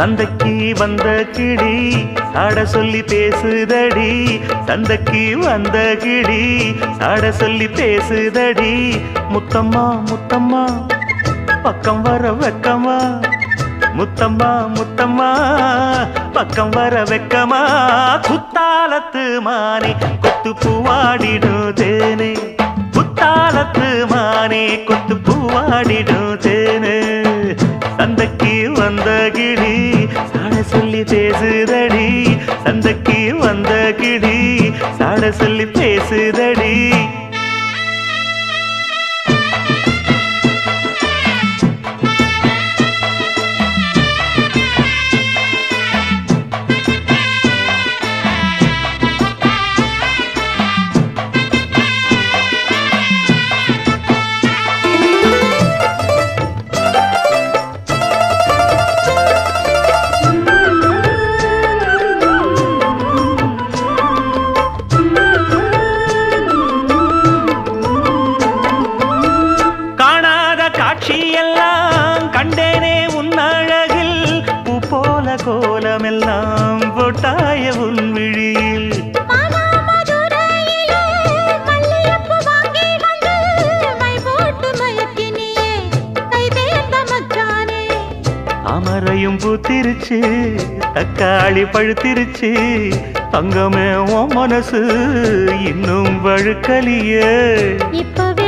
சந்தைக்கு வந்த கிளி சாட சொல்லி பேசுதடி. சந்தைக்கு வந்த கிளி சாட சொல்லி பேசுதடி. முத்தம்மா முத்தம்மா பக்கம் வர வெக்கமா? முத்தம்மா முத்தம்மா பக்கம் வர வெக்கமா? குத்தாலத்து மானே கொத்து பூவாடிடும் தேனே. குத்தாலத்து மானே கொத்து பூவாடிடும் தேனே. தந்தைக்கு வந்த கிளி சொல்லி பேசுதடி. சந்தைக்கு வந்த கிடி. சாட சொல்லி பேசுதடி. காட்சியெல்லாம் கண்டேனே உன் அழகில். பூ போல கோலமெல்லாம் போட்டாய உன் விழியில். அமரையும் பூத்திருச்சு தக்காளி பழுத்திருச்சு. தங்கமே உன் மனசு இன்னும் வழுக்கலியே. இப்பவே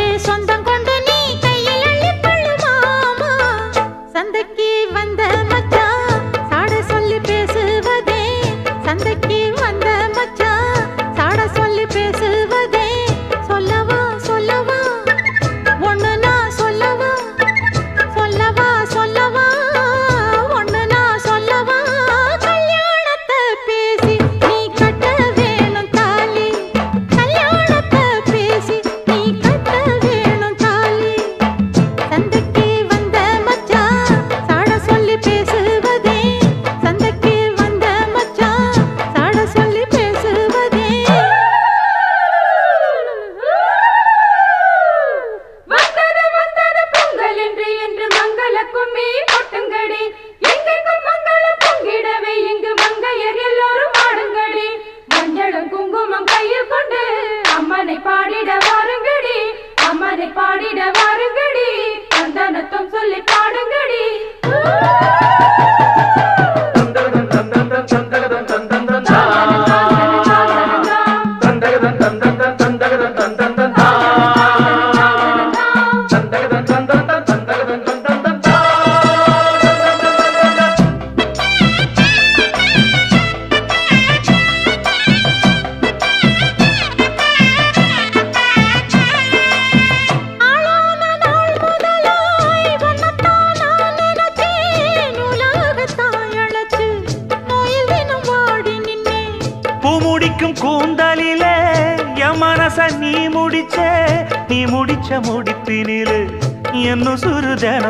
നിൽക്കും കൂന്തലിലെ യമനസ നീ മുടിച്ചേ നീ മുടിച്ച മുടിപ്പിനിൽ എന്നു സുരുതണം